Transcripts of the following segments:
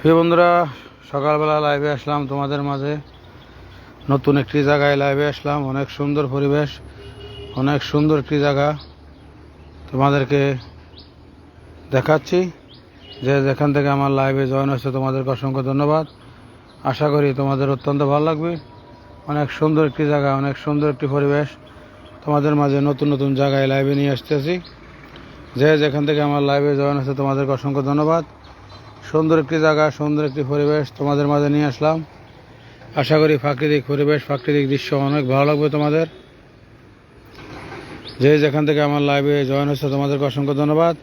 প্রিয় বন্ধুরা, সকালবেলা লাইভে আসলাম তোমাদের মাঝে। নতুন একটি জায়গায় লাইভে আসলাম। অনেক সুন্দর পরিবেশ, অনেক সুন্দর একটি জায়গা তোমাদেরকে দেখাচ্ছি। যে যেখান থেকে আমার লাইভে জয়েন হয়েছে, তোমাদেরকে অসংখ্য ধন্যবাদ। আশা করি তোমাদের অত্যন্ত ভালো লাগবে। অনেক সুন্দর একটি জায়গা, অনেক সুন্দর একটি পরিবেশ তোমাদের মাঝে নতুন নতুন জায়গায় লাইভে নিয়ে আসতেছি। যে যেখান থেকে আমার লাইভে জয়েন হয়েছে, তোমাদেরকে অসংখ্য ধন্যবাদ। সুন্দর একটি জায়গা, সুন্দর একটি পরিবেশ তোমাদের মাঝে নিয়ে আসলাম। আশা করি প্রাকৃতিক পরিবেশ, প্রাকৃতিক দৃশ্য অনেক ভালো লাগবে তোমাদের। যে যেখান থেকে আমার লাইভে জয়েন হয়েছে, তোমাদেরকে অসংখ্য ধন্যবাদ।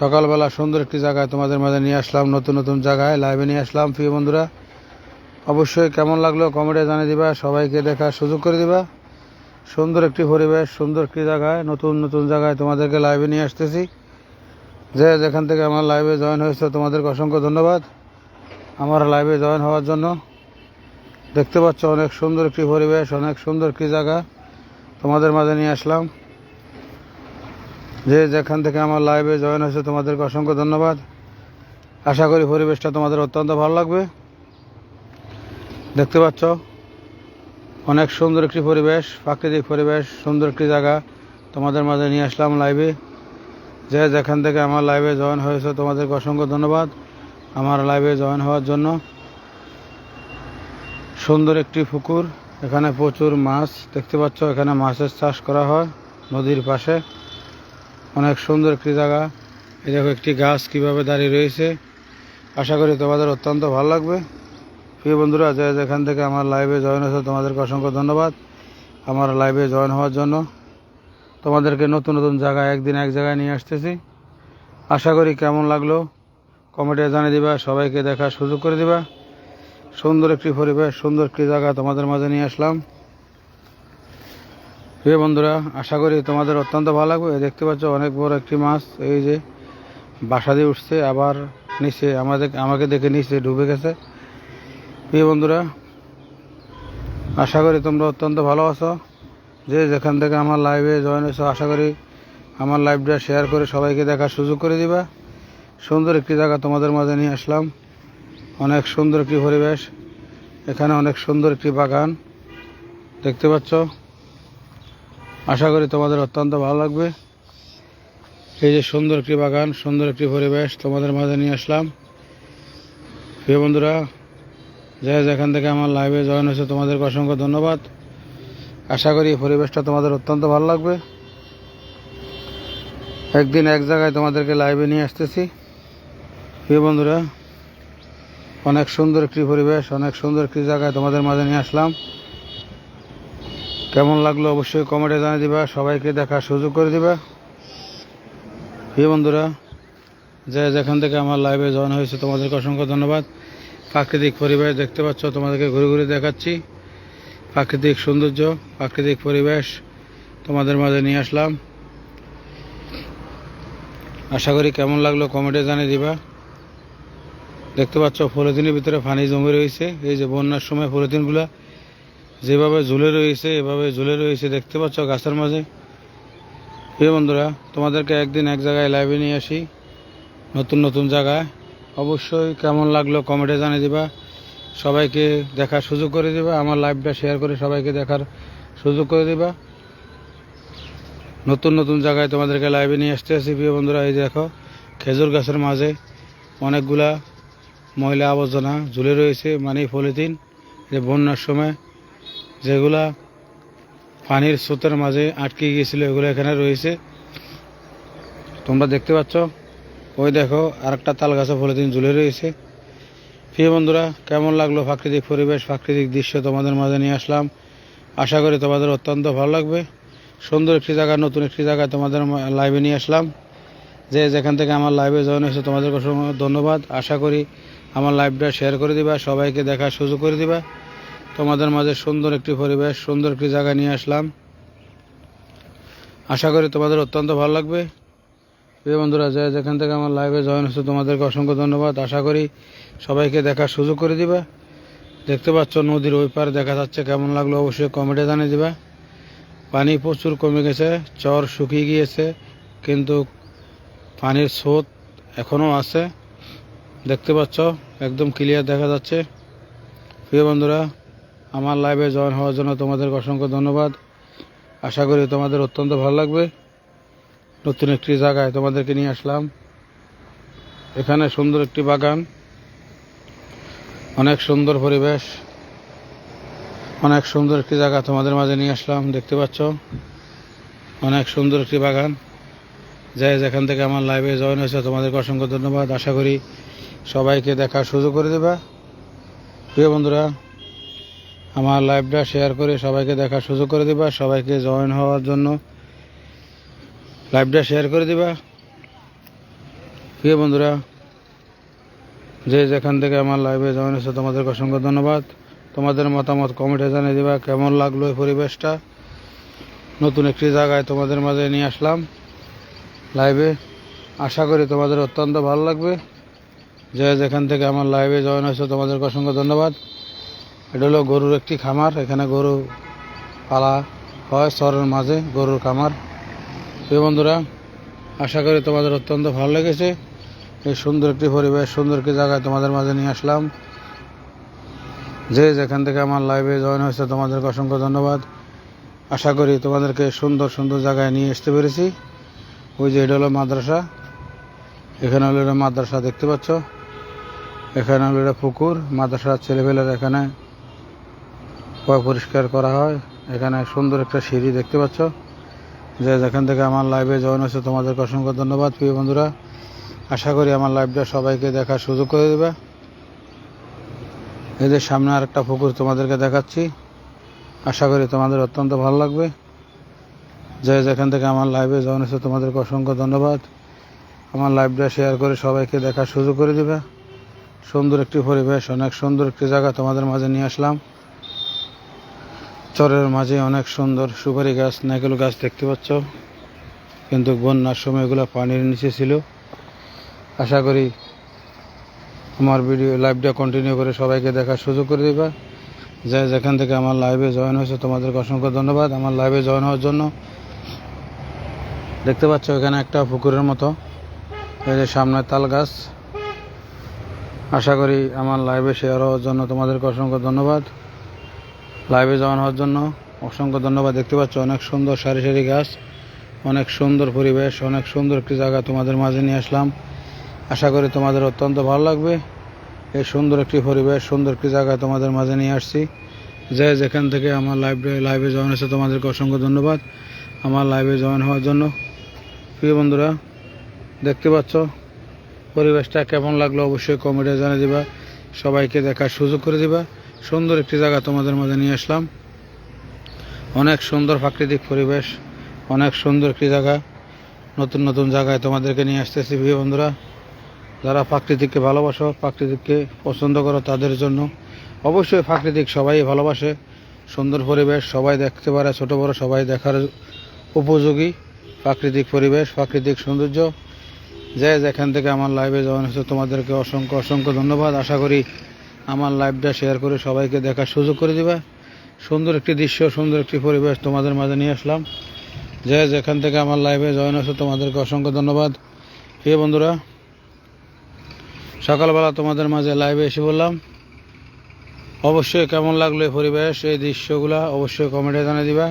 সকালবেলা সুন্দর একটি জায়গায় তোমাদের মাঝে নিয়ে আসলাম, নতুন নতুন জায়গায় লাইভে নিয়ে আসলাম। প্রিয় বন্ধুরা, অবশ্যই কেমন লাগল কমেন্টে জানিয়ে দিবা, সবাইকে দেখার সুযোগ করে দিবা। সুন্দর একটি পরিবেশ, সুন্দর একটি জায়গায়, নতুন নতুন জায়গায় তোমাদেরকে লাইভে নিয়ে আসতেছি। যে যেখান থেকে আমার লাইভে জয়েন হয়েছে, তোমাদেরকে অসংখ্য ধন্যবাদ। আমার লাইভে জয়েন হওয়ার জন্য। দেখতে পাচ্ছ অনেক সুন্দর একটি পরিবেশ, অনেক সুন্দর একটি জায়গা। তোমাদের মাঝে নিয়ে আসলাম। যে যেখান থেকে আমার লাইভে জয়েন হয়েছে, তোমাদেরকে অসংখ্য ধন্যবাদ। আশা করি পরিবেশটা তোমাদের অত্যন্ত ভালো লাগবে। দেখতে পাচ্ছ অনেক সুন্দর একটি পরিবেশ, প্রাকৃতিক পরিবেশ, সুন্দর একটি জায়গা। তোমাদের মাঝে নিয়ে আসলাম লাইভে যে যেখান থেকে আমার লাইভে জয়েন হয়েছে, তোমাদেরকে অসংখ্য ধন্যবাদ আমার লাইভে জয়েন হওয়ার জন্য। সুন্দর একটি পুকুর, এখানে প্রচুর মাছ, দেখতে পাচ্ছ এখানে মাছের চাষ করা হয় নদীর পাশে। অনেক সুন্দর একটি জায়গা। এই দেখো একটি গাছ কীভাবে দাঁড়িয়ে রয়েছে। আশা করি তোমাদের অত্যন্ত ভালো লাগবে। প্রিয় বন্ধুরা, যে যেখান থেকে আমার লাইভে জয়েন হয়েছে, তোমাদেরকে অসংখ্য ধন্যবাদ আমার লাইভে জয়েন হওয়ার জন্য। তোমাদেরকে নতুন নতুন জায়গায় একদিন এক জায়গায় নিয়ে আসতেছি। আশা করি কেমন লাগল? কমেন্টে জানিয়ে দিবা, সবাইকে দেখার সুযোগ করে দিবা। সুন্দর একটি পরিবেশ, সুন্দর একটি জায়গা তোমাদের মাঝে নিয়ে আসলাম। প্রিয় বন্ধুরা, আশা করি তোমাদের অত্যন্ত ভালো লাগবে। দেখতে পাচ্ছ, অনেক বড় একটি মাছ। এই যে বাসা দিয়ে উঠছে, আবার নিচে আমাদের আমাকে দেখে নিচে ডুবে গেছে। প্রিয় বন্ধুরা, আশা করি তোমরা অত্যন্ত ভালো আছো। যে যেখান থেকে আমার লাইভে জয়েন হয়েছো, আশা করি আমার লাইভটা শেয়ার করে সবাইকে দেখার সুযোগ করে দিবা। সুন্দর একটি জায়গা তোমাদের মাঝে নিয়ে আসলাম। অনেক সুন্দর একটি পরিবেশ। এখানে অনেক সুন্দর একটি বাগান। দেখতে পাচ্ছ? আশা করি তোমাদের অত্যন্ত ভালো লাগবে। এই যে সুন্দর একটি বাগান, সুন্দর একটি পরিবেশ তোমাদের মাঝে নিয়ে আসলাম। প্রিয় বন্ধুরা, যে যেখান থেকে আমার লাইভে জয়েন হয়েছে, তোমাদেরকে অসংখ্য ধন্যবাদ। আশা করি পরিবেশটা তোমাদের অত্যন্ত ভালো লাগবে। একদিন এক জায়গায় তোমাদেরকে লাইভে নিয়ে আসতেছি। প্রিয় বন্ধুরা, অনেক সুন্দর একটি পরিবেশ, অনেক সুন্দর একটি জায়গায় তোমাদের মাঝে নিয়ে আসলাম। কেমন লাগল অবশ্যই কমেন্টে জানিয়ে দিবা, সবাইকে দেখার সুযোগ করে দিবা। প্রিয় বন্ধুরা, যে যেখান থেকে আমার লাইভে জয়েন হয়েছে, তোমাদেরকে অসংখ্য ধন্যবাদ। প্রাকৃতিক পরিবেশ দেখতে পাচ্ছ, তোমাদেরকে ঘুরে ঘুরে দেখাচ্ছি। প্রাকৃতিক সৌন্দর্য, প্রাকৃতিক পরিবেশ তোমাদের মাঝে নিয়ে আসলাম। আশা করি কেমন লাগল কমেন্টে জানিয়ে দিবা। দেখতে পাচ্ছ পলিথিনের ভিতরে পানি জমে রয়েছে। এই যে বন্যার সময় পলিথিনগুলা যেভাবে ঝুলে রয়েছে, এভাবে ঝুলে রয়েছে, দেখতে পাচ্ছ গাছের মাঝে। প্রিয় বন্ধুরা, তোমাদেরকে একদিন এক জায়গায় লাইভে নিয়ে আসি। নতুন নতুন জায়গায়। অবশ্যই কেমন লাগল কমেন্টে জানিয়ে দিবা। সবাইকে দেখার সুযোগ করে দিবা, আমার লাইভটা শেয়ার করে সবাইকে দেখার সুযোগ করে দিবা। নতুন নতুন জায়গায় তোমাদেরকে লাইভে নিয়ে আসতে আসি, প্রিয় বন্ধুরা, এই দেখো, খেজুর গাছের মাঝে অনেকগুলা ময়লা আবর্জনা ঝুলে রয়েছে মানে পলিথিন যে বন্যার সময় যেগুলা পানির স্রোতের মাঝে আটকে গিয়েছিল, এগুলো এখানে রয়েছে। তোমরা দেখতে পাচ্ছ, ওই দেখো, আরেকটা তাল গাছে পলিথিন ঝুলে রয়েছে। প্রিয় বন্ধুরা, কেমন লাগল প্রাকৃতিক পরিবেশ, প্রাকৃতিক দৃশ্য তোমাদের মাঝে নিয়ে আসলাম? আশা করি তোমাদের অত্যন্ত ভালো লাগবে। সুন্দর একটি জায়গা নতুন একটি জায়গায় তোমাদের লাইভে নিয়ে আসলাম। যে যেখান থেকে আমার লাইভে জয়েন হয়েছে, তোমাদের অসংখ্য ধন্যবাদ। আশা করি আমার লাইভটা শেয়ার করে দিবা, সবাইকে দেখার সুযোগ করে দিবা। তোমাদের মাঝে সুন্দর একটি পরিবেশ, সুন্দর একটি জায়গা নিয়ে আসলাম। আশা করি তোমাদের অত্যন্ত ভালো লাগবে। প্রিয় বন্ধুরা, যে যেখান থেকে আমার লাইভে জয়েন হচ্ছে তোমাদেরকে অসংখ্য ধন্যবাদ। আশা করি সবাইকে দেখার সুযোগ করে দিবা। দেখতে পাচ্ছ নদীর ওই পার, দেখা যাচ্ছে কেমন লাগল অবশ্যই কমেন্টে জানিয়ে দিবা। পানি প্রচুর কমে গেছে, চর শুকিয়ে গিয়েছে, কিন্তু পানির স্রোত এখনও আছে। দেখতে পাচ্ছ, একদম ক্লিয়ার দেখা যাচ্ছে। প্রিয় বন্ধুরা, আমার লাইভে জয়েন হওয়ার জন্য তোমাদেরকে অসংখ্য ধন্যবাদ। আশা করি তোমাদের অত্যন্ত ভালো লাগবে। নতুন একটি জায়গায় তোমাদেরকে নিয়ে আসলাম। এখানে সুন্দর একটি বাগান। অনেক সুন্দর পরিবেশ। অনেক সুন্দর একটি জায়গা তোমাদের মাঝে নিয়ে আসলাম, দেখতে পাচ্ছ? অনেক সুন্দর একটি বাগান। যাই যেখান থেকে আমার লাইভে জয়েন হয়েছে, তোমাদেরকে অসংখ্য ধন্যবাদ। আশা করি সবাইকে দেখার সুযোগ করে দেবা। প্রিয় বন্ধুরা, আমার লাইভটা শেয়ার করে সবাইকে দেখার সুযোগ করে দিবা। সবাইকে জয়েন হওয়ার জন্য লাইভটা শেয়ার করে দিবা। প্রিয় বন্ধুরা, যে যেখান থেকে আমার লাইভে জয়েন হয়েছে, তোমাদেরকে অসংখ্য ধন্যবাদ। তোমাদের মতামত কমেন্টে জানিয়ে দিবা, কেমন লাগল এই পরিবেশটা? নতুন একটি জায়গায় তোমাদের মাঝে নিয়ে আসলাম লাইভে আশা করি তোমাদের অত্যন্ত ভালো লাগবে। যে যেখান থেকে আমার লাইভে জয়েন হয়েছে, তোমাদেরকে অসংখ্য ধন্যবাদ। এটা হলো গরুর একটি খামার। এখানে গরু পালা হয়, শহরের মাঝে গরুর খামার। প্রিয় বন্ধুরা, আশা করি তোমাদের অত্যন্ত ভালো লেগেছে। এই সুন্দর একটি পরিবেশ, সুন্দর একটি জায়গায় তোমাদের মাঝে নিয়ে আসলাম। যে যেখান থেকে আমার লাইভে জয়েন হয়েছে, তোমাদেরকে অসংখ্য ধন্যবাদ। আশা করি তোমাদেরকে সুন্দর সুন্দর জায়গায় নিয়ে আসতে পেরেছি। ওই যে এটা হলো মাদ্রাসা। এখানে হলো এটা মাদ্রাসা, দেখতে পাচ্ছ? এখানে হলো এটা পুকুর। মাদ্রাসার ছেলেপেলের এখানে পরিষ্কার করা হয়। এখানে সুন্দর একটা সিঁড়ি দেখতে পাচ্ছ? যে যেখান থেকে আমার লাইভে জয়েন হয়েছে, তোমাদেরকে অসংখ্য ধন্যবাদ, প্রিয় বন্ধুরা। আশা করি আমার লাইভটা সবাইকে দেখার সুযোগ করে দেবে। এদের সামনে আর একটা পুকুর তোমাদেরকে দেখাচ্ছি। আশা করি তোমাদের অত্যন্ত ভালো লাগবে। যে যেখান থেকে আমার লাইভে জয়েন হয়েছে, তোমাদেরকে অসংখ্য ধন্যবাদ। আমার লাইভটা শেয়ার করে সবাইকে দেখার সুযোগ করে দেবে। সুন্দর একটি পরিবেশ, অনেক সুন্দর একটি জায়গা তোমাদের মাঝে নিয়ে আসলাম। চরের মাঝে অনেক সুন্দর সুপারি গাছ নাইকেল গাছ দেখতে পাচ্ছ। কিন্তু বন্যার সময় এগুলো পানির নিচে ছিল। আশা করি আমার ভিডিও, লাইভটা কন্টিনিউ করে সবাইকে দেখার সুযোগ করে দেবা। যে যেখান থেকে আমার লাইভে জয়েন হয়েছে, তোমাদেরকে অসংখ্য ধন্যবাদ। আমার লাইভে জয়েন হওয়ার জন্য দেখতে পাচ্ছ এখানে একটা পুকুরের মতো। এই যে সামনে তাল গাছ। আশা করি আমার লাইভে শেয়ার হওয়ার জন্য তোমাদেরকে অসংখ্য ধন্যবাদ। লাইভে জয়েন হওয়ার জন্য অসংখ্য ধন্যবাদ। দেখতে পাচ্ছ, অনেক সুন্দর সারি সারি গাছ, অনেক সুন্দর পরিবেশ, অনেক সুন্দর একটি জায়গা তোমাদের মাঝে নিয়ে আসলাম। আশা করি তোমাদের অত্যন্ত ভালো লাগবে। এই সুন্দর একটি পরিবেশ, সুন্দর একটি জায়গা তোমাদের মাঝে নিয়ে আসছি। যে যেখান থেকে আমার লাইভে লাইভে জয়েন হয়েছে তোমাদেরকে অসংখ্য ধন্যবাদ। আমার লাইভে জয়েন হওয়ার জন্য। প্রিয় বন্ধুরা, দেখতে পাচ্ছ, পরিবেশটা কেমন লাগল অবশ্যই কমেন্টে জানিয়ে দিবা। সবাইকে দেখার সুযোগ করে দিবা। সুন্দর একটি জায়গা তোমাদের মাঝে নিয়ে আসলাম। অনেক সুন্দর প্রাকৃতিক পরিবেশ, অনেক সুন্দর একটি জায়গা। নতুন নতুন জায়গায় তোমাদেরকে নিয়ে আসতেছি প্রিয় বন্ধুরা। যারা প্রাকৃতিককে ভালোবাসো, প্রাকৃতিককে পছন্দ করো তাদের জন্য অবশ্যই প্রাকৃতিক সবাই ভালোবাসে। সুন্দর পরিবেশ, সবাই দেখতে পারে, ছোট, বড় সবাই দেখার উপযোগী। প্রাকৃতিক পরিবেশ, প্রাকৃতিক সৌন্দর্য। যে যেখান থেকে আমার লাইভে জয়েন হয়েছে, তোমাদেরকে অসংখ্য অসংখ্য ধন্যবাদ। আশা করি আমার লাইভটা শেয়ার করে সবাইকে দেখার সুযোগ করে দিবা। সুন্দর একটি দৃশ্য, সুন্দর একটি পরিবেশ তোমাদের মাঝে নিয়ে আসলাম। যে যেখান থেকে আমার লাইভে জয়েন হয়েছে, তোমাদেরকে অসংখ্য ধন্যবাদ। প্রিয় বন্ধুরা, সকালবেলা তোমাদের মাঝে লাইভে এসে বললাম অবশ্যই কেমন লাগল এই পরিবেশ, এই দৃশ্যগুলা অবশ্যই কমেন্টে জানিয়ে দিবা।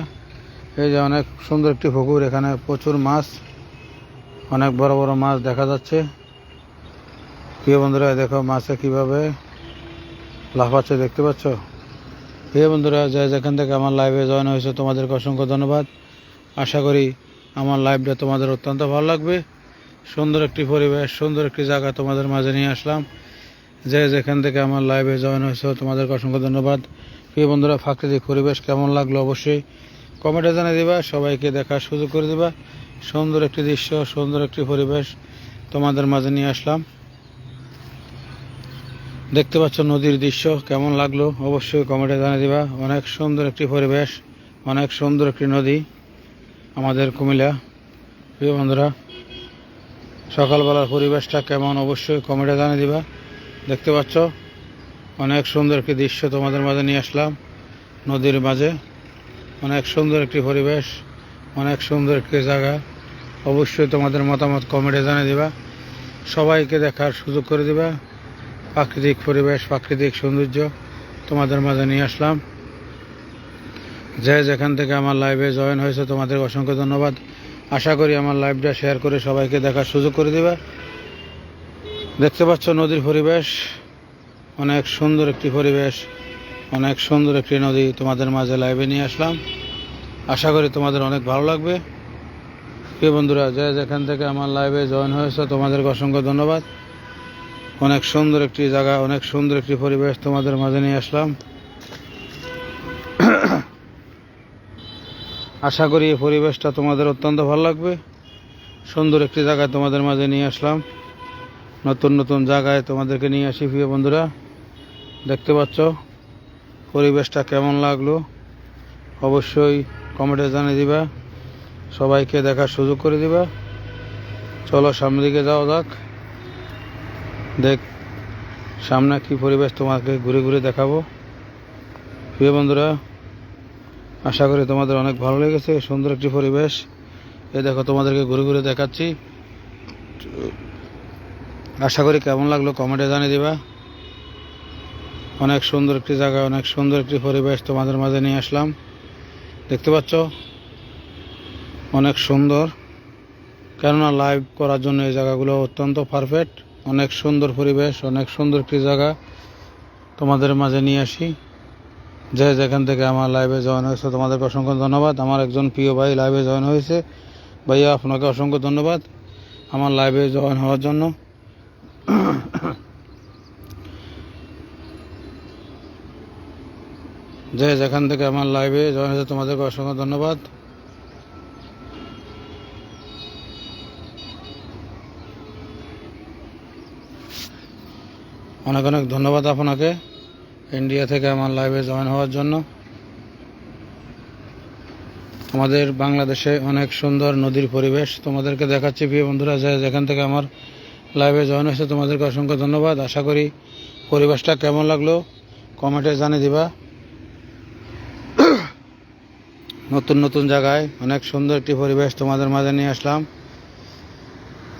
এই যে অনেক সুন্দর একটি পুকুর, এখানে প্রচুর মাছ, অনেক বড় বড় মাছ দেখা যাচ্ছে। প্রিয় বন্ধুরা, দেখো মাছে কীভাবে লাফাচ্ছে দেখতে পাচ্ছ? প্রিয় বন্ধুরা, যে যেখান থেকে আমার লাইভে জয়েন হয়েছে, তোমাদেরকে অসংখ্য ধন্যবাদ। আশা করি আমার লাইভটা তোমাদের অত্যন্ত ভালো লাগবে। সুন্দর একটি পরিবেশ, সুন্দর একটি জায়গা তোমাদের মাঝে নিয়ে আসলাম। যে যেখান থেকে আমার লাইভে জয়েন হয়েছে, তোমাদেরকে অসংখ্য ধন্যবাদ। প্রিয় বন্ধুরা, প্রাকৃতিক পরিবেশ কেমন লাগল অবশ্যই কমেন্টে জানিয়ে দিবা, সবাইকে দেখার সুযোগ করে দিবা। সুন্দর একটি দৃশ্য, সুন্দর একটি পরিবেশ তোমাদের মাঝে নিয়ে আসলাম। দেখতে পাচ্ছ নদীর দৃশ্য, কেমন লাগল? অবশ্যই কমেন্টে জানিয়ে দিবা। অনেক সুন্দর একটি পরিবেশ, অনেক সুন্দর একটি নদী আমাদের কুমিল্লা। প্রিয় বন্ধুরা, সকালবেলার পরিবেশটা কেমন? অবশ্যই কমেন্টে জানিয়ে দিবা। দেখতে পাচ্ছ, অনেক সুন্দর একটি দৃশ্য তোমাদের মাঝে নিয়ে আসলাম নদীর মাঝে। অনেক সুন্দর একটি পরিবেশ, অনেক সুন্দর একটি জায়গা। অবশ্যই তোমাদের মতামত কমেন্টে জানিয়ে দিবা। সবাইকে দেখার সুযোগ করে দিবা। প্রাকৃতিক পরিবেশ, প্রাকৃতিক সৌন্দর্য তোমাদের মাঝে নিয়ে আসলাম। যে যেখান থেকে আমার লাইভে জয়েন হয়েছে তোমাদের অসংখ্য ধন্যবাদ। আশা করি আমার লাইভটা শেয়ার করে সবাইকে দেখার সুযোগ করে দেবে। দেখতে পাচ্ছ নদীর পরিবেশ, অনেক সুন্দর একটি পরিবেশ, অনেক সুন্দর একটি নদী তোমাদের মাঝে লাইভে নিয়ে আসলাম। আশা করি তোমাদের অনেক ভালো লাগবে। প্রিয় বন্ধুরা, যে যেখান থেকে আমার লাইভে জয়েন হয়েছে, তোমাদেরকে অসংখ্য ধন্যবাদ। অনেক সুন্দর একটি জায়গা, অনেক সুন্দর একটি পরিবেশ তোমাদের মাঝে নিয়ে আসলাম। আশা করি এই পরিবেশটা তোমাদের অত্যন্ত ভালো লাগবে। সুন্দর একটি জায়গায় তোমাদের মাঝে নিয়ে আসলাম। নতুন নতুন জায়গায় তোমাদেরকে নিয়ে আসি প্রিয় বন্ধুরা। দেখতে পাচ্ছ, পরিবেশটা কেমন লাগল? অবশ্যই কমেন্টে জানিয়ে দিবা। সবাইকে দেখার সুযোগ করে দিবা। চলো সামনের দিকে যাও যাক। দেখ, সামনে কি পরিবেশ তোমাকে ঘুরে ঘুরে দেখাবো। প্রিয় বন্ধুরা, আশা করি তোমাদের অনেক ভালো লেগেছে, সুন্দর একটি পরিবেশ। এ দেখো, তোমাদেরকে ঘুরে ঘুরে দেখাচ্ছি। আশা করি কেমন লাগল কমেন্টে জানিয়ে দিবা। অনেক সুন্দর একটি জায়গা, অনেক সুন্দর একটি পরিবেশ তোমাদের মাঝে নিয়ে আসলাম। দেখতে পাচ্ছ? অনেক সুন্দর। কেননা লাইভ করার জন্য এই জায়গাগুলো অত্যন্ত পারফেক্ট অনেক সুন্দর পরিবেশ, অনেক সুন্দর একটি জায়গা। তোমাদের মাঝে নিয়ে আসি। যে যেখান থেকে আমার লাইভে জয়েন হয়েছে, তোমাদেরকে অসংখ্য ধন্যবাদ। আমার একজন প্রিয় ভাই লাইভে জয়েন হয়েছে। ভাইয়া, আপনাকে অসংখ্য ধন্যবাদ আমার লাইভে জয়েন হওয়ার জন্য। যে যেখান থেকে আমার লাইভে জয়েন হয়েছে, তোমাদেরকে অসংখ্য ধন্যবাদ। অনেক অনেক ধন্যবাদ আপনাকে। ইন্ডিয়া থেকে আমার লাইভে জয়েন হওয়ার জন্য। আমাদের বাংলাদেশে অনেক সুন্দর নদীর পরিবেশ। তোমাদেরকে দেখাচ্ছি প্রিয় বন্ধুরা যেখান থেকে আমার লাইভে জয়েন হয়েছে, তোমাদেরকে অসংখ্য ধন্যবাদ। আশা করি পরিবেশটা কেমন লাগল? কমেন্টে জানিয়ে দিবা। নতুন নতুন জায়গায় অনেক সুন্দর একটি পরিবেশ তোমাদের মাঝে নিয়ে আসলাম।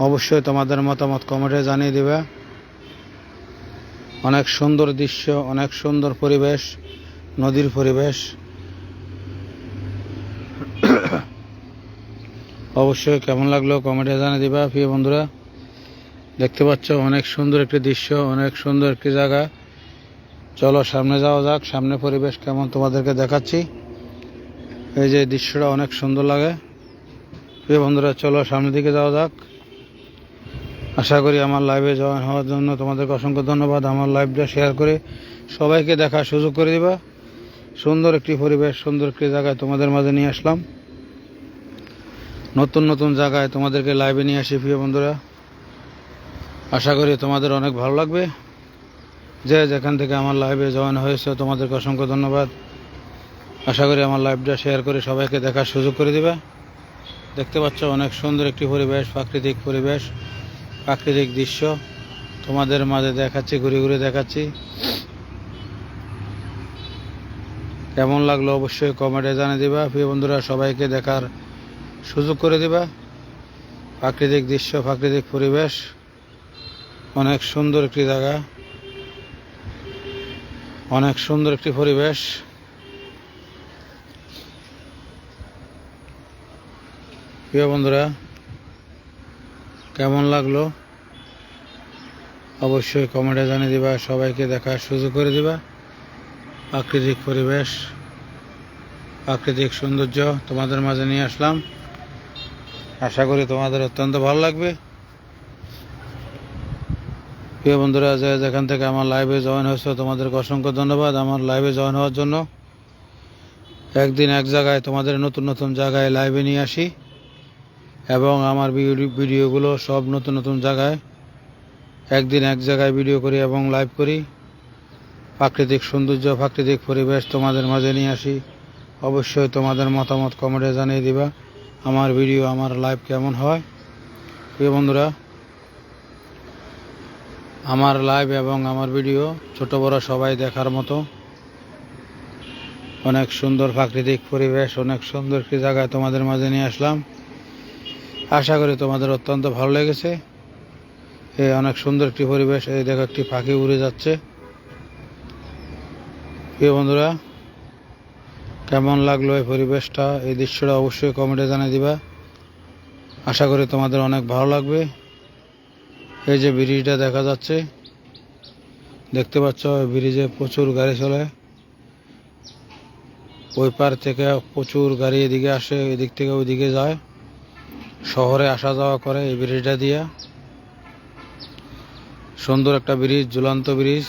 অবশ্যই তোমাদের মতামত কমেন্টে জানিয়ে দিবা। অনেক সুন্দর দৃশ্য, অনেক সুন্দর পরিবেশ, নদীর পরিবেশ। অবশ্যই কেমন লাগল কমেন্টে জানিয়ে দিবা, প্রিয় বন্ধুরা। দেখতে পাচ্ছ অনেক সুন্দর একটি দৃশ্য, অনেক সুন্দর একটি জায়গা। চলো সামনে যাওয়া যাক, সামনে পরিবেশ কেমন তোমাদেরকে দেখাচ্ছি। এই যে দৃশ্যটা অনেক সুন্দর লাগে। প্রিয় বন্ধুরা, চলো সামনের দিকে যাওয়া যাক। আশা করি আমার লাইভে জয়েন হওয়ার জন্য তোমাদেরকে অসংখ্য ধন্যবাদ। আমার লাইভটা শেয়ার করে সবাইকে দেখার সুযোগ করে দিবা। সুন্দর একটি পরিবেশ, সুন্দর একটি জায়গায় তোমাদের মাঝে নিয়ে আসলাম। নতুন নতুন জায়গায় তোমাদেরকে লাইভে নিয়ে আসি, প্রিয় বন্ধুরা। আশা করি তোমাদের অনেক ভালো লাগবে। যে যেখান থেকে আমার লাইভে জয়েন হয়েছে, তোমাদেরকে অসংখ্য ধন্যবাদ। আশা করি আমার লাইভটা শেয়ার করে সবাইকে দেখার সুযোগ করে দিবা। দেখতে পাচ্ছ অনেক সুন্দর একটি পরিবেশ, প্রাকৃতিক পরিবেশ। প্রাকৃতিক দৃশ্য তোমাদের মাঝে দেখাচ্ছি, ঘুরে ঘুরে দেখাচ্ছি। কেমন লাগল অবশ্যই কমেন্টে জানিয়ে দিবা। প্রিয় বন্ধুরা, সবাইকে দেখার সুযোগ করে দিবা। প্রাকৃতিক দৃশ্য, প্রাকৃতিক পরিবেশ, অনেক সুন্দর একটি জায়গা। অনেক সুন্দর একটি পরিবেশ। প্রিয় বন্ধুরা কেমন লাগল? অবশ্যই কমেন্টে জানিয়ে দিবা, সবাইকে দেখার সুযোগ করে দিবা। প্রাকৃতিক পরিবেশ, প্রাকৃতিক সৌন্দর্য তোমাদের মাঝে নিয়ে আসলাম। আশা করি তোমাদের অত্যন্ত ভালো লাগবে। প্রিয় বন্ধুরা, যে যেখান থেকে আমার লাইভে জয়েন হয়েছে, তোমাদেরকে অসংখ্য ধন্যবাদ আমার লাইভে জয়েন হওয়ার জন্য। একদিন এক জায়গায় তোমাদের নতুন নতুন জায়গায় লাইভে নিয়ে আসি। এবং আমার ভিডিওগুলো সব নতুন নতুন জায়গায় একদিন এক জায়গায় ভিডিও করি এবং লাইভ করি। প্রাকৃতিক সৌন্দর্য, প্রাকৃতিক পরিবেশ তোমাদের মাঝে নিয়ে আসি। অবশ্যই তোমাদের মতামত কমেন্টে জানিয়ে দিবা আমার ভিডিও, আমার লাইভ কেমন হয়। প্রিয় বন্ধুরা, আমার লাইভ এবং আমার ভিডিও ছোট বড় সবাই দেখার মতো। অনেক সুন্দর প্রাকৃতিক পরিবেশ, অনেক সুন্দর একটি জায়গায় তোমাদের মাঝে নিয়ে আসলাম। আশা করি তোমাদের অত্যন্ত ভালো লেগেছে। এই অনেক সুন্দর একটি পরিবেশ, এই দেখো একটি পাখি উড়ে যাচ্ছে। প্রিয় বন্ধুরা, কেমন লাগল এই পরিবেশটা? এই দৃশ্যটা অবশ্যই কমেন্টে জানিয়ে দিবা। আশা করি তোমাদের অনেক ভালো লাগবে। এই যে ব্রিজটা দেখা যাচ্ছে, দেখতে পাচ্ছ ব্রিজে প্রচুর গাড়ি চলে। ওই পার থেকে প্রচুর গাড়ি এদিকে আসে, এদিক থেকে ওইদিকে যায়। শহরে আসা যাওয়া করে এই ব্রিজটা দিয়া। সুন্দর একটা ব্রিজ, ঝুলন্ত ব্রিজ।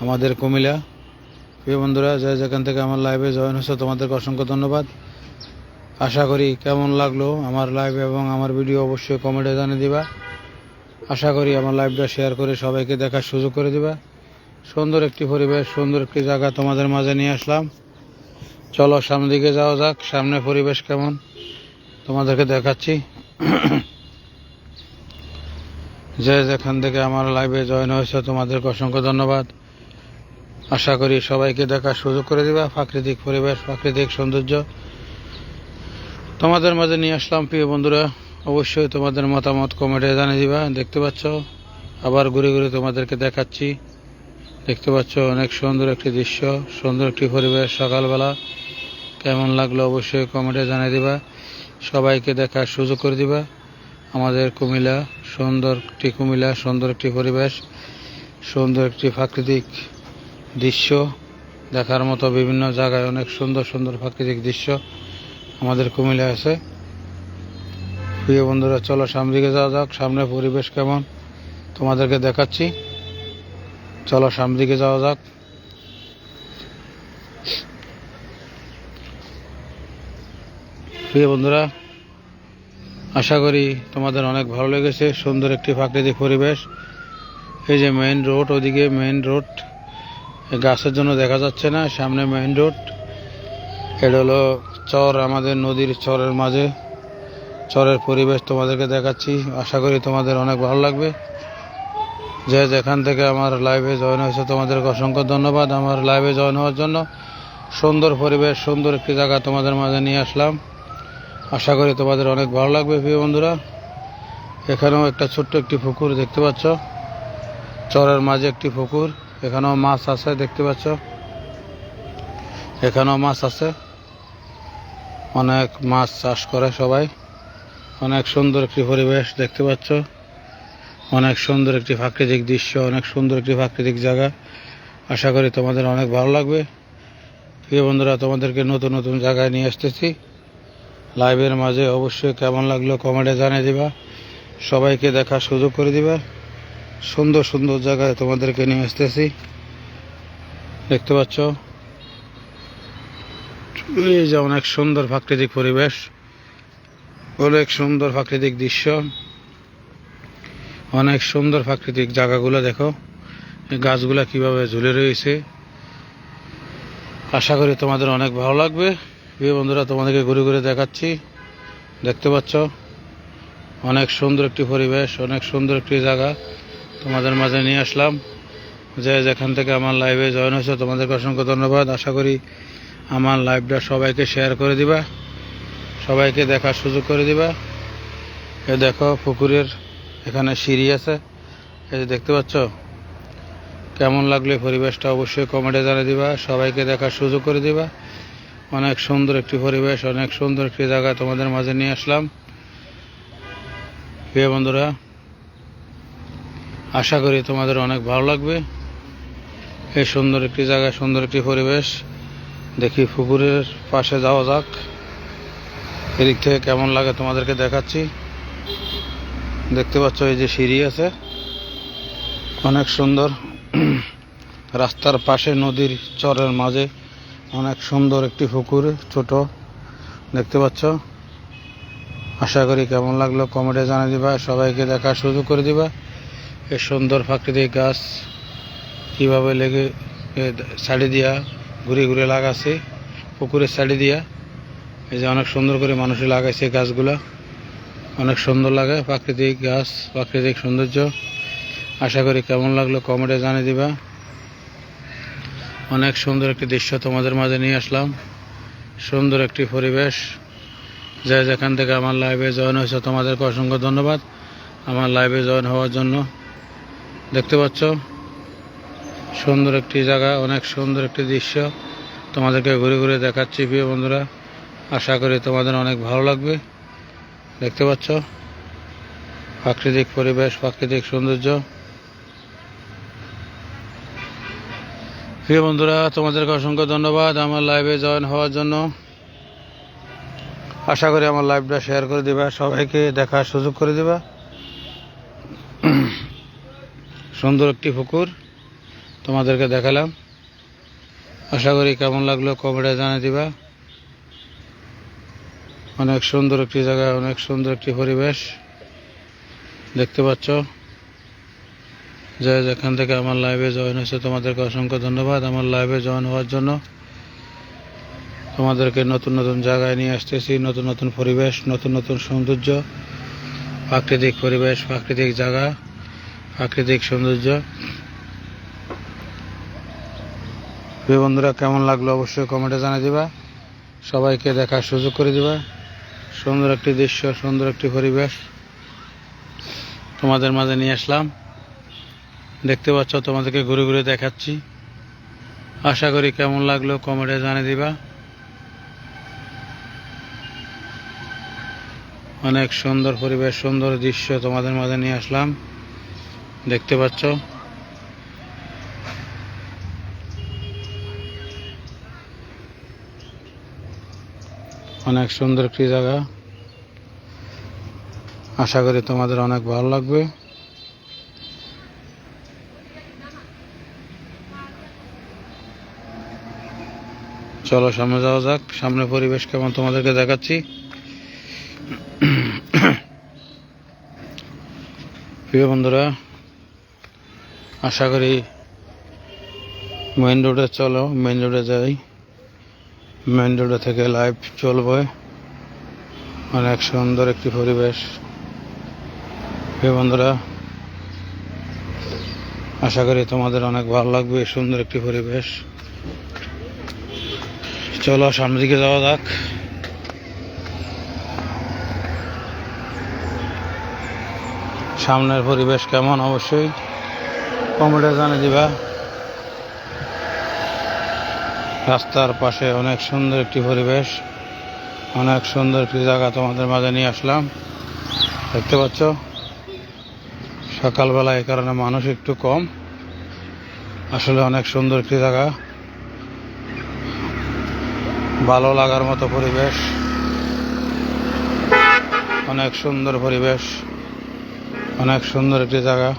আমাদের কুমিলা প্রিয় বন্ধুরা, যে যেখান থেকে আমার লাইভে জয়েন হয়েছে, তোমাদেরকে অসংখ্য ধন্যবাদ। আশা করি কেমন লাগল আমার লাইভ এবং আমার ভিডিও অবশ্যই কমেন্টে জানিয়ে দিবা। আশা করি আমার লাইভটা শেয়ার করে সবাইকে দেখার সুযোগ করে দিবা। সুন্দর একটি পরিবেশ, সুন্দর একটি জায়গা তোমাদের মাঝে নিয়ে আসলাম। চলো সামনের দিকে যাওয়া যাক, সামনে পরিবেশ কেমন? তোমাদেরকে দেখাচ্ছি। যে যেখান থেকে আমার লাইভে জয়েন হয়েছে, তোমাদেরকে অসংখ্য ধন্যবাদ। আশা করি সবাইকে দেখার সুযোগ করে দিবা। প্রাকৃতিক পরিবেশ, প্রাকৃতিক সৌন্দর্য। তোমাদের মাঝে নিয়ে আসলাম, প্রিয় বন্ধুরা। অবশ্যই তোমাদের মতামত কমেন্টে জানিয়ে দিবা। দেখতে পাচ্ছ, আবার ঘুরে ঘুরে তোমাদেরকে দেখাচ্ছি। দেখতে পাচ্ছ, অনেক সুন্দর একটি দৃশ্য, সুন্দর একটি পরিবেশ সকালবেলা। কেমন লাগল অবশ্যই কমেন্টে জানিয়ে দিবা। সবাইকে দেখার সুযোগ করে দিবা। আমাদের কুমিল্লা সুন্দর একটি কুমিল্লা, সুন্দর একটি পরিবেশ, সুন্দর একটি প্রাকৃতিক দৃশ্য। দেখার মতো বিভিন্ন জায়গায় অনেক সুন্দর সুন্দর প্রাকৃতিক দৃশ্য আমাদের কুমিল্লা আছে। প্রিয় বন্ধুরা, চলো সামনে যাওয়া যাক। সামনে পরিবেশ কেমন? তোমাদেরকে দেখাচ্ছি। চলো সামনের দিকে যাওয়া যাক। প্রিয় বন্ধুরা, আশা করি তোমাদের অনেক ভালো লেগেছে। সুন্দর একটি প্রাকৃতিক পরিবেশ। এই যে মেইন রোড ওদিকে মেইন রোড গাছের জন্য দেখা যাচ্ছে না, সামনে মেইন রোড এটা হলো চর, আমাদের নদীর চরের মাঝে। চরের পরিবেশ তোমাদেরকে দেখাচ্ছি। আশা করি তোমাদের অনেক ভালো লাগবে। যে যেখান থেকে আমার লাইভে জয়েন হয়েছে, তোমাদেরকে অসংখ্য ধন্যবাদ। আমার লাইভে জয়েন হওয়ার জন্য সুন্দর পরিবেশ, সুন্দর একটি জায়গা তোমাদের মাঝে নিয়ে আসলাম। আশা করি তোমাদের অনেক ভালো লাগবে প্রিয় বন্ধুরা। এখানেও একটা ছোট্ট একটি পুকুর দেখতে পাচ্ছ। চরের মাঝে একটি পুকুর। এখানেও মাছ আছে দেখতে পাচ্ছ। এখানেও মাছ আছে। অনেক মাছ চাষ করে সবাই। অনেক সুন্দর একটি পরিবেশ দেখতে পাচ্ছ। অনেক সুন্দর একটি প্রাকৃতিক দৃশ্য, অনেক সুন্দর একটি প্রাকৃতিক জায়গা। আশা করি তোমাদের অনেক ভালো লাগবে। প্রিয় বন্ধুরা, তোমাদেরকে নতুন নতুন জায়গায় নিয়ে আসতেছি। লাইভের মাঝে অবশ্যই কেমন লাগল কমেন্টে জানিয়ে দিবা। সবাইকে দেখার সুযোগ করে দিবা। সুন্দর সুন্দর জায়গায় তোমাদেরকে নিয়ে আসতেছি। দেখতে পাচ্ছ? এই যে অনেক সুন্দর প্রাকৃতিক পরিবেশ। অনেক সুন্দর প্রাকৃতিক দৃশ্য। অনেক সুন্দর প্রাকৃতিক জায়গাগুলো দেখো। গাছগুলা কীভাবে ঝুলে রয়েছে। আশা করি তোমাদের অনেক ভালো লাগবে। প্রিয় বন্ধুরা, তোমাদেরকে ঘুরে ঘুরে দেখাচ্ছি। দেখতে পাচ্ছ? অনেক সুন্দর একটি পরিবেশ, অনেক সুন্দর একটি জায়গা। তোমাদের মাঝে নিয়ে আসলাম। যে যেখান থেকে আমার লাইভে জয়েন হয়েছে, তোমাদেরকে অসংখ্য ধন্যবাদ। আশা করি আমার লাইভটা সবাইকে শেয়ার করে দিবা, সবাইকে দেখার সুযোগ করে দিবা। এ দেখো, পুকুরের এখানে সিঁড়ি আছে। এই দেখতে পাচ্ছ? কেমন লাগল পরিবেশটা অবশ্যই কমেন্টে জানিয়ে দিবা, সবাইকে দেখার সুযোগ করে দিবা। অনেক সুন্দর একটি পরিবেশ, অনেক সুন্দর একটি জায়গা তোমাদের মাঝে নিয়ে আসলাম। প্রিয় বন্ধুরা, আশা করি তোমাদের অনেক ভালো লাগবে। এই সুন্দর একটি জায়গা, সুন্দর একটি পরিবেশ। দেখি পুকুরের পাশে যাওয়া যাক। এদিক থেকে কেমন লাগে তোমাদেরকে দেখাচ্ছি। দেখতে পাচ্ছ এই যে সিঁড়ি আছে। অনেক সুন্দর। রাস্তার পাশে নদীর চরের মাঝে অনেক সুন্দর একটি পুকুর, ছোট। দেখতে পাচ্ছ? আশা করি কেমন লাগল, কমেন্টে জানিয়ে দিবা, সবাইকে দেখার সুযোগ করে দিবা। এই সুন্দর প্রাকৃতিক গাছ কীভাবে লেগে সাইডে দিয়া ঘুরে ঘুরে লাগাছে, পুকুরের সাইডে দিয়া। এই যে অনেক সুন্দর করে মানুষে লাগাইছে গাছগুলা। অনেক সুন্দর লাগে, প্রাকৃতিক গাছ, প্রাকৃতিক সৌন্দর্য। আশা করি কেমন লাগল, কমেন্টে জানিয়ে দিবা। অনেক সুন্দর একটি দৃশ্য তোমাদের মাঝে নিয়ে আসলাম। সুন্দর একটি পরিবেশ। যে যেখান থেকে আমার লাইভে জয়েন হয়েছে, তোমাদেরকে অসংখ্য ধন্যবাদ। আমার লাইভে জয়েন হওয়ার জন্য। দেখতে পাচ্ছ? সুন্দর একটি জায়গা, অনেক সুন্দর একটি দৃশ্য। তোমাদেরকে ঘুরে ঘুরে দেখাচ্ছি, প্রিয় বন্ধুরা। আশা করি তোমাদের অনেক ভালো লাগবে। দেখতে পাচ্ছ? প্রাকৃতিক পরিবেশ, প্রাকৃতিক সৌন্দর্য। প্রিয় বন্ধুরা, তোমাদেরকে অসংখ্য ধন্যবাদ আমার লাইভে জয়েন হওয়ার জন্য। আশা করি আমার লাইভটা শেয়ার করে দিবা, সবাইকে দেখার সুযোগ করে দিবা। সুন্দর একটি পুকুর তোমাদেরকে দেখালাম। আশা করি কেমন লাগল কমেন্টে জানিয়ে দিবা। অনেক সুন্দর একটি জায়গা, অনেক সুন্দর একটি পরিবেশ। দেখতে পাচ্ছ? যে যেখান থেকে আমার লাইভে জয়েন হয়েছে, তোমাদেরকে অসংখ্য ধন্যবাদ। আমার লাইভে জয়েন হওয়ার জন্য তোমাদেরকে নতুন নতুন জায়গায় নিয়ে আসতেছি, নতুন নতুন পরিবেশ, নতুন নতুন সৌন্দর্য, প্রাকৃতিক পরিবেশ, প্রাকৃতিক জায়গা, প্রাকৃতিক সৌন্দর্য। বন্ধুরা, কেমন লাগল অবশ্যই কমেন্টে জানিয়ে দিবা। সবাইকে দেখার সুযোগ করে দিবা। সুন্দর একটি দৃশ্য, সুন্দর একটি পরিবেশ তোমাদের মাঝে নিয়ে আসলাম। দেখতে পাচ্ছ, তোমাদেরকে ঘুরে ঘুরে দেখাচ্ছি। আশা করি কেমন লাগল কমেন্টে জানিয়ে দিবা। অনেক সুন্দর পরিবেশ, সুন্দর দৃশ্য তোমাদের মাঝে নিয়ে আসলাম। দেখতে পাচ্ছ। অনেক সুন্দর একটি জায়গা। আশা করি তোমাদের অনেক ভালো লাগবে। চলো, সামনে যাওয়া যাক। সামনে পরিবেশ কেমন তোমাদেরকে দেখাচ্ছি। প্রিয় বন্ধুরা, আশা করি মেইন রোডে চলো, মেইন রোডে যাই। মেইন রোডে থেকে লাইভ চলবে। অনেক সুন্দর একটি পরিবেশ। প্রিয় বন্ধুরা, আশা করি তোমাদের অনেক ভালো লাগবে, সুন্দর একটি পরিবেশ। চলো সামনের দিকে যাওয়া যাক। সামনের পরিবেশ কেমন? অবশ্যই কমেন্টে জানিয়ে দিবা। রাস্তার পাশে অনেক সুন্দর একটি পরিবেশ, অনেক সুন্দর একটি জায়গা তোমাদের মাঝে নিয়ে আসলাম। দেখতে পাচ্ছ? সকালবেলা এই কারণে মানুষ একটু কম। আসলে অনেক সুন্দর একটি জায়গা। ভালো লাগার মতো পরিবেশ। অনেক সুন্দর পরিবেশ। অনেক সুন্দর একটি জায়গা।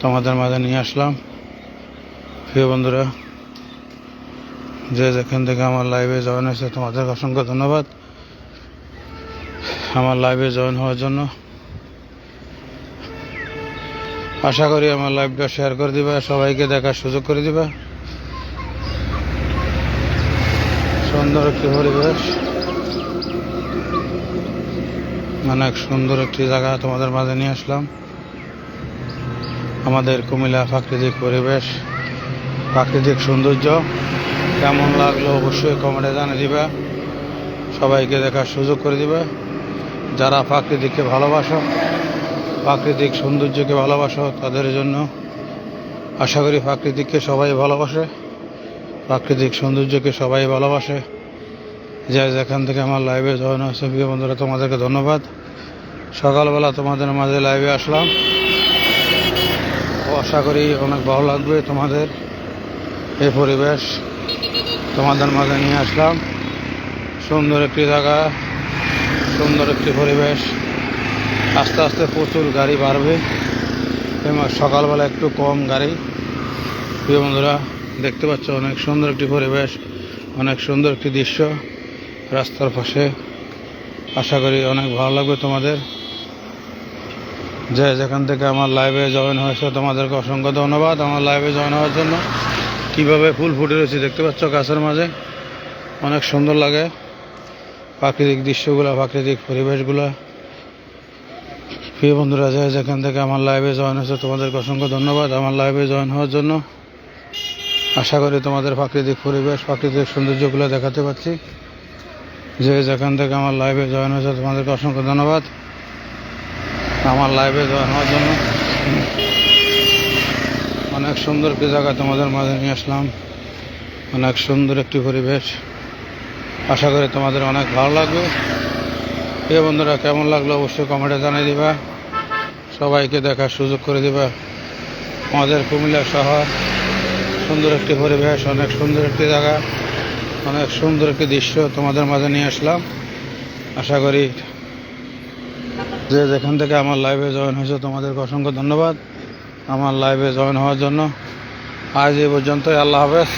তোমাদের মাঝে নিয়ে আসলাম। প্রিয় বন্ধুরা, যে যেখান থেকে আমার লাইভে জয়েন হয়েছে, তোমাদের অসংখ্য ধন্যবাদ। আমার লাইভে জয়েন হওয়ার জন্য। আশা করি আমার লাইভটা শেয়ার করে দিবা, সবাইকে দেখার সুযোগ করে দিবা। সুন্দর একটি পরিবেশ। অনেক সুন্দর একটি জায়গা তোমাদের মাঝে নিয়ে আসলাম। আমাদের কুমিল্লা প্রাকৃতিক পরিবেশ, প্রাকৃতিক সৌন্দর্য কেমন লাগল অবশ্যই কমেন্টে জানিয়ে দিবে। সবাইকে দেখার সুযোগ করে দিবে। যারা প্রাকৃতিককে ভালোবাসো, প্রাকৃতিক সৌন্দর্যকে ভালোবাসো, তাদের জন্য আশা করি প্রাকৃতিককে সবাই ভালোবাসে। প্রাকৃতিক সৌন্দর্যকে সবাই ভালোবাসে। যে যেখান থেকে আমার লাইভে জয়েন হয়েছে, প্রিয় বন্ধুরা, তোমাদেরকে ধন্যবাদ। সকালবেলা তোমাদের মাঝে লাইভে আসলাম। আশা করি অনেক ভালো লাগবে তোমাদের এই পরিবেশ। তোমাদের মাঝে নিয়ে আসলাম। সুন্দর একটি জায়গা, সুন্দর একটি পরিবেশ। আস্তে আস্তে প্রচুর গাড়ি বাড়বে। সকালবেলা একটু কম গাড়ি। প্রিয় বন্ধুরা দেখতে পাচ্ছ, অনেক সুন্দর একটি পরিবেশ, অনেক সুন্দর একটি দৃশ্য। রাস্তার পাশে আশা করি অনেক ভালো লাগবে তোমাদের। যে যেখান থেকে আমার লাইভে জয়েন হয়েছে, তোমাদেরকে অসংখ্য ধন্যবাদ আমার লাইভে জয়েন হওয়ার জন্য। কীভাবে ফুল ফুটে রয়েছে দেখতে পাচ্ছ গাছের মাঝে। অনেক সুন্দর লাগে প্রাকৃতিক দৃশ্যগুলো, প্রাকৃতিক পরিবেশগুলো। প্রিয় বন্ধুরা, যে যেখান থেকে আমার লাইভে জয়েন হয়েছে, তোমাদেরকে অসংখ্য ধন্যবাদ আমার লাইভে জয়েন হওয়ার জন্য। আশা করি তোমাদের প্রাকৃতিক পরিবেশ, প্রাকৃতিক সৌন্দর্যগুলো দেখাতে পাচ্ছি যে যেখান থেকে আমার লাইভে জয়েন হয়েছে, তোমাদেরকে অসংখ্য ধন্যবাদ। আমার লাইভে জয়েন হওয়ার জন্য অনেক সুন্দর একটি জায়গা তোমাদের মাঝে নিয়ে আসলাম। অনেক সুন্দর একটি পরিবেশ। আশা করি তোমাদের অনেক ভালো লাগবে। প্রিয় বন্ধুরা, কেমন লাগল অবশ্যই কমেন্টে জানিয়ে দিবা। সবাইকে দেখার সুযোগ করে দিবা। আমাদের কুমিল্লা শহর। সুন্দর একটি পরিবেশ, অনেক সুন্দর একটি জায়গা, অনেক সুন্দর একটি দৃশ্য তোমাদের মাঝে নিয়ে আসলাম। আশা করি যে যেখান থেকে আমার লাইভে জয়েন হয়েছে, তোমাদেরকে অসংখ্য ধন্যবাদ। আমার লাইভে জয়েন হওয়ার জন্য আজ এই পর্যন্তই, আল্লাহ হাফেজ।